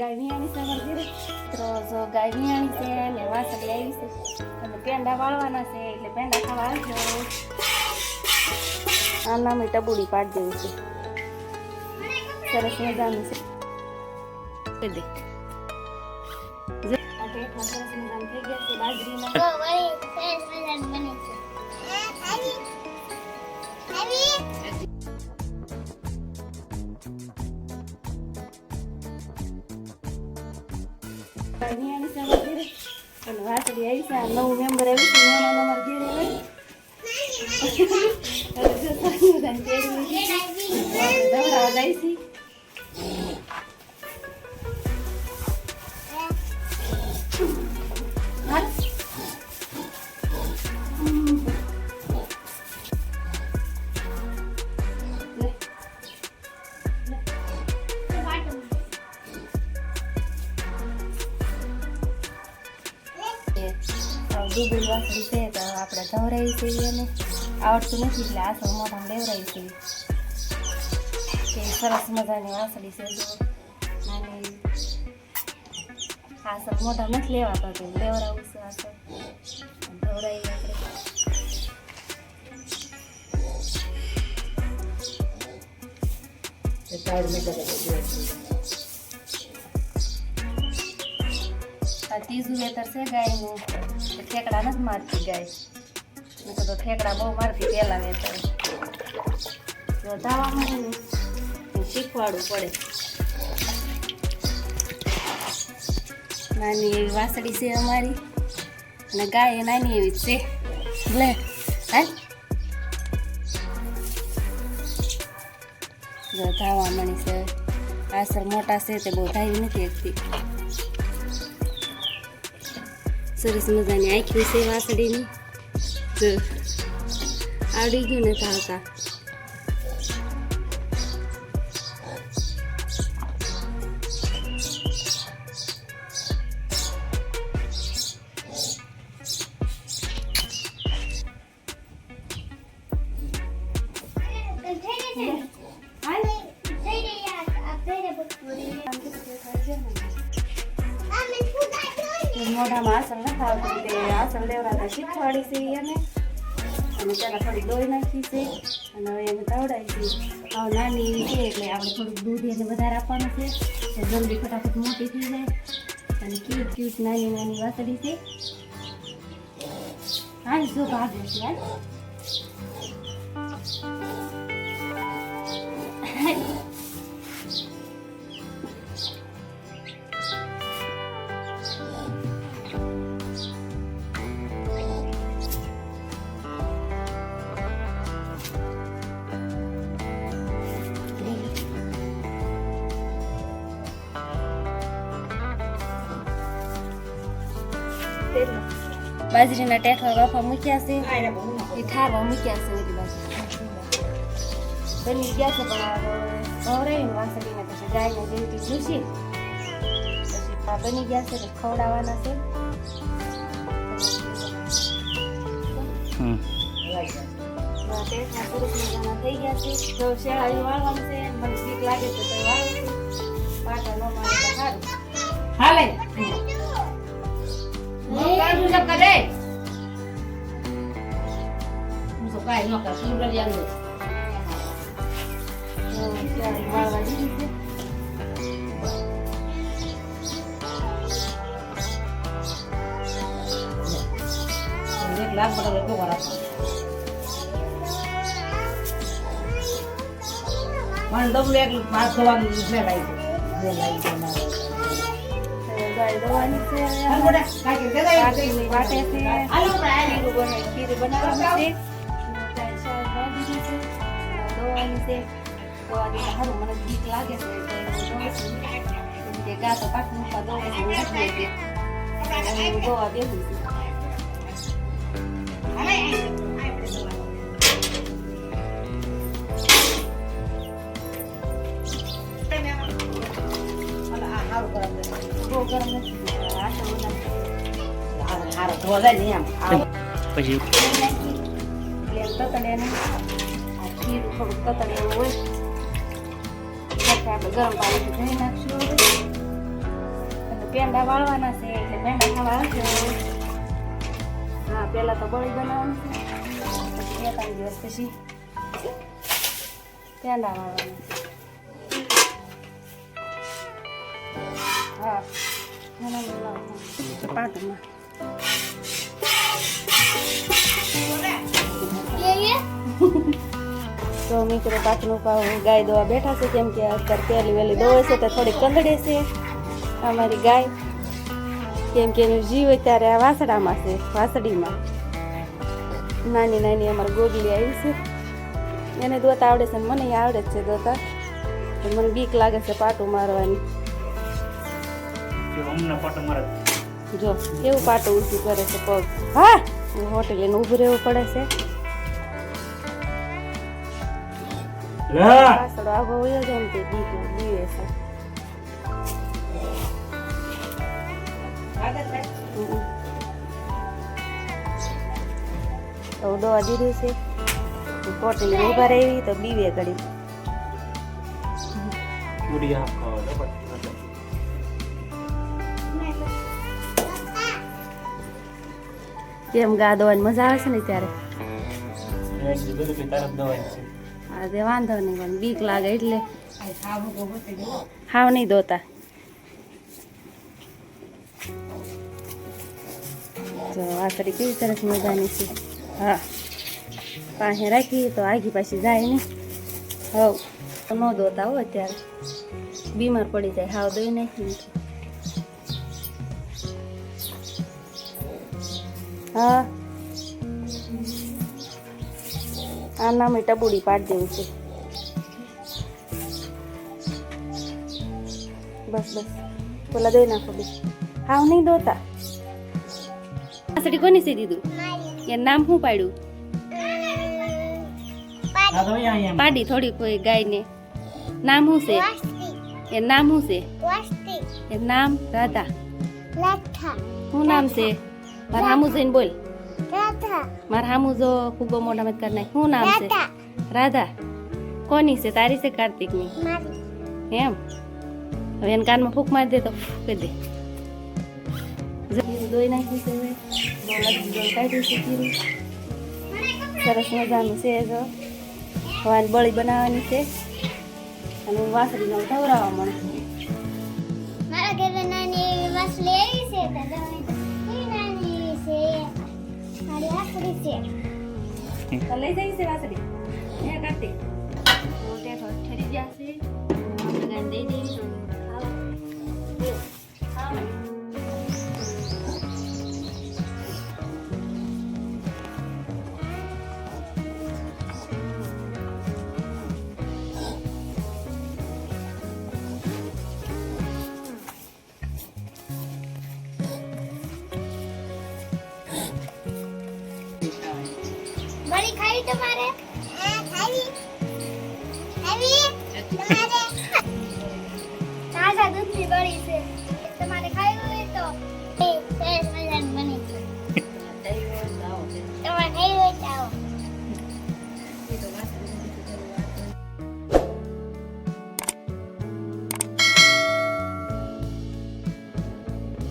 ગાય વિયાણી છે તો જો ગાય વિયાણી છે ને આવી છે. અને પેંડા વાળવાના છે એટલે પેંડા ખાવા આવજો. આના નામે ટબુડી પાડી દેવું છે. સરસ મજાનું છે. દે. અને વાસળી આવી છે આ નવું મેમ્બર આવ્યું છે મહેમાન અમારા ઘરે. આપણે દવડાવવા જાય છે વાસળી છે આપણે ધવરાઈ છીએ અને આવડતું નથી એટલે આસળ મોઢામાં લેવરાવી છીએ કે સરસ મજાની વાસળી છે જો. નાની આસળ મોઢા નથી લેવાતા તો લેવરાવું છે આસળ ધવરાઈ આપણે. આ ત્રીજું વેતર છે ગાયનું. ઠેકડા નથી મારતી ગાય. મેં તો ઠેકડા બહુ મારતી પહેલા વેતર જો ધાવા મળે શીખવાડવું પડે. નાની એવી વાસળી છે અમારી. અને ગાય નાની એવી છે. લે હે જો ધાવા મળી છે. આસર મોટા છે તે બહુ ધાવી નથી એકથી. સરસ મજાની આખી છે વાસળીની આવડી ગયું ને થાવતા મોઢામાં આસન નથી ખાવતું તે આસન લેવડાતા શીખવાડી છે એને. અને તેના થોડી દોઈ નાખી છે. અને હવે એને તવડાવી છે. હવે નાની એવી છે એટલે આપણે થોડુંક દૂધ એને વધારે આપવાનું છે. તો જલ્દી ફટાફટ મોટી થઈ જાય. અને ક્યુટ ક્યુટ નાની નાની વાસળી છે. હાલ જો ભાગે છે હાલ. બાજરીના ટેઠા બાફા મૂક્યા છે. એ ઠારવા મૂક્યા છે બની ગયા છે પણ ખવડાવીને વાસળીને પછી ગાયને જેવી જોશી પછી બની ગયા છે તો ખવડાવવાના છે. થઈ ગયા છે. જો શેળાયું વાળવાનું છે મને બીક લાગે તો વાળું પાટા ન મારે હાલે. કાઢું સબ કરે હું તો કાંઈ ન કર સુંદર જાણું શેળાયું વાળવા દીધી છે એક લાખ બટો એટલો ખરાબ મને ડબલું એક પાંચ થવાનું છે. લાવી બે લાવી દે મારે ગાય દવાની છે. વાટે છે ખીરું બનાવવાનું છે. દવાની છે. સારું મને બીક લાગે છે. ગા તો પાક મૂકવા દઉં નથી દવા બેસું છું. આપણે ગરમ પાણી ધોઈ નાખશું પેંડા વાળવાના છે. એટલે પેંડા ખાવા હા પેલા તો બળી બનાવવાનું છે પછી બે ત્રણ દિવસ પછી પેંડા વાળવાના હા તો મિત્રો પાકનું પાવ ગાય દોવા બેઠા છે, કેમ કે અત્યારે પહેલી વહેલી દોવે છે તો થોડી કંદડે છે. અમારી ગાય, કેમ કે એનું જીવ અત્યારે આ વાસડામાં છે વાસડીમાં નાની નાની અમારી ગોગલી આવી છે. એને દોતા આવડે છે મને આવડે જ છે દોતા. મને બીક લાગે છે પાટું મારવાની. હમણાં પાટો મારે જો. કેવું પાટું ઊંચું કરે છે પગ. હા? હોટેલ એને ઊભું રહેવું પડે છે. પાછળ આગો વયો જાય ને તે છે. દવા દીધું છે. પોટી ઊભા રહી તો બીવે ઘડી. ખાવા કેમ ગા, દવાની મજા આવે છે ને ત્યારે? તે વાંધો નહીં, પણ બીક લાગે એટલે. હાવ નહીં દોતા જો, વાસળી કેવી સરસ મજાની છે. હા. પાસે રાખી, તો આગી પાછી જાય નહીં. હવ ન દોતા હો અત્યારે. બીમાર પડી જાય, હાવ દોઈ નાખી. હા. આ ના મેં ટબુડી પાડી દેવું છે. બસ બસ. પેલા દઈ નાખો બસ હાવ નહીં દોતા આ કોની સી દીધું એ નામ શું પાડ્યું? પાડી. થોડી કોઈ ગાયને. નામ શું છે? એ નામ શું છે? એ નામ રાધા. શું નામ છે? માર હામુ જઈને બોલ. માર હામુ જો ફુગો મોઢા મત કરના શું નામ છે? રાધા. કોની છે? તારી છે કાર્તિકની? એમ? હવે એને કાનમાં ફૂક મારી દે તો કરી દે. દોઈ નાખી છે સરસ મજાનું છે જો. હવે બળી બનાવવાની છે. અને વાસળીનો ધવરાવા મળે મારા ઘરે નાની વાસળી આવી છે મારી વાસળી છે. તો લઈ જઈશ વાસળી. હે કાર્તિક ઠરી ગયા છે. તમારે? હા ખાવી ખાવી તમારે?